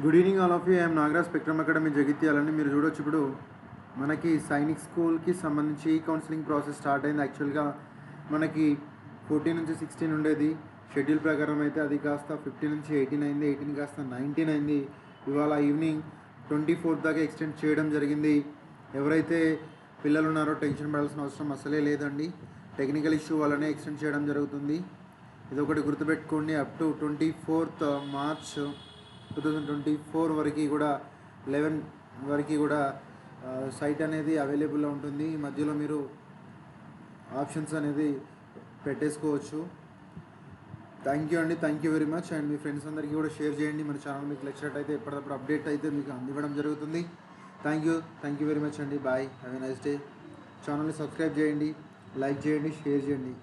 Good evening all of you I'm Nagaraj Spectrum academy జగిత్యాలని మీరు చూడొచ్చు ఇప్పుడు మనకి సైనిక్ స్కూల్కి సంబంధించి ఈ కౌన్సిలింగ్ ప్రాసెస్ స్టార్ట్ అయింది. యాక్చువల్గా మనకి ఫోర్టీన్ నుంచి సిక్స్టీన్ ఉండేది. షెడ్యూల్ ప్రకారం అయితే అది కాస్త ఫిఫ్టీన్ నుంచి ఎయిటీన్ అయింది. ఎయిటీన్ కాస్త నైన్టీన్ అయింది. ఇవాళ ఈవినింగ్ ట్వంటీ ఫోర్త్ దాకా ఎక్స్టెండ్ చేయడం జరిగింది. ఎవరైతే పిల్లలు ఉన్నారో టెన్షన్ పడాల్సిన అవసరం అసలే లేదండి. టెక్నికల్ ఇష్యూ వల్లనే ఎక్స్టెండ్ చేయడం జరుగుతుంది. ఇది ఒకటి గుర్తుపెట్టుకోండి. Up to twenty fourth March two thousand twenty four వరకు కూడా లెవెన్ వరకు కూడా సైట్ అనేది అవైలబుల్లో ఉంటుంది. ఈ మధ్యలో మీరు ఆప్షన్స్ అనేది పెట్టేసుకోవచ్చు. థ్యాంక్ యూ అండి. Thank you very much and me friends అందరికీ కూడా షేర్ చేయండి. మన ఛానల్ మీకు నచ్చినట్టు అయితే ఎప్పటికప్పుడు అప్డేట్ అయితే మీకు అందివ్వడం జరుగుతుంది. Thank you thank you very much అండి. Bye have a nice day ఛానల్ని సబ్స్క్రైబ్ చేయండి. లైక్ చేయండి. షేర్ చేయండి.